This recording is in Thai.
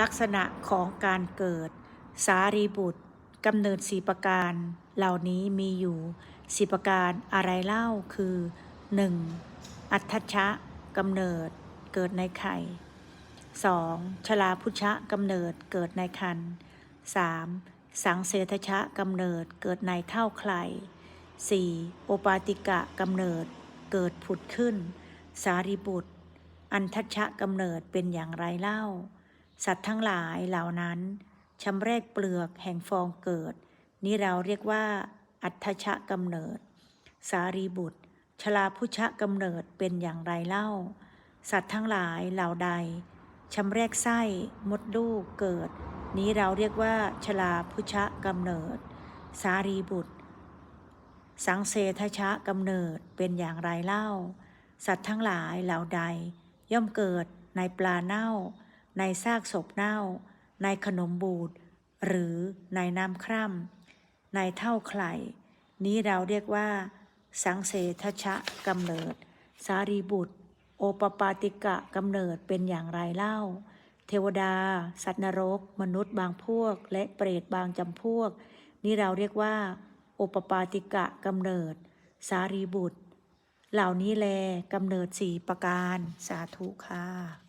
ลักษณะของการเกิด สารีบุตรกำเนิดสีประการ เหล่านี้มีอยู่สีประการอะไรเล่าคือ 1. อัทชะกำเนิดเกิดในไข่ 2. ชลาพุชะกำเนิดเกิดในคัน 3. สังเสทชะกำเนิดเกิดในเท่าไข่ 4. โอปาติกะกำเนิดเกิดผุดขึ้น สารีบุตร อันทัชชะกำเนิดเป็นอย่างไรเล่า สัตว์ทั้งหลายเหล่านั้นชำแรกเปลือกแห่งฟองเกิด นี้เราเรียกว่า อัทชะกำเนิด สารีบุตร ชลาพุชะกำเนิดเป็นอย่างไรเล่า สัตว์ทั้งหลายเหล่าใดชำแรกไส้มดลูกเกิด นี้เราเรียกว่า ชลาพุชะกำเนิด สารีบุตร สังเสทชะกำเนิดเป็นอย่างไรเล่า สัตว์ทั้งหลายเหล่าใด ย่อมเกิดในปลาเน่า ในซากศพเน่า ในขนมบูดหรือในน้ำคร่ำในเท่าไข่นี้เราเรียกว่า สังเสทชะกำเนิด สารีบุตร โอปปาติกะกำเนิดเป็นอย่างไรเล่า เทวดา สัตว์นรก มนุษย์บางพวก และเปรตบางจำพวก นี้เราเรียกว่า โอปปาติกะกำเนิด สารีบุตร เหล่านี้แลกำเนิดสี่ประการสาธุค่ะ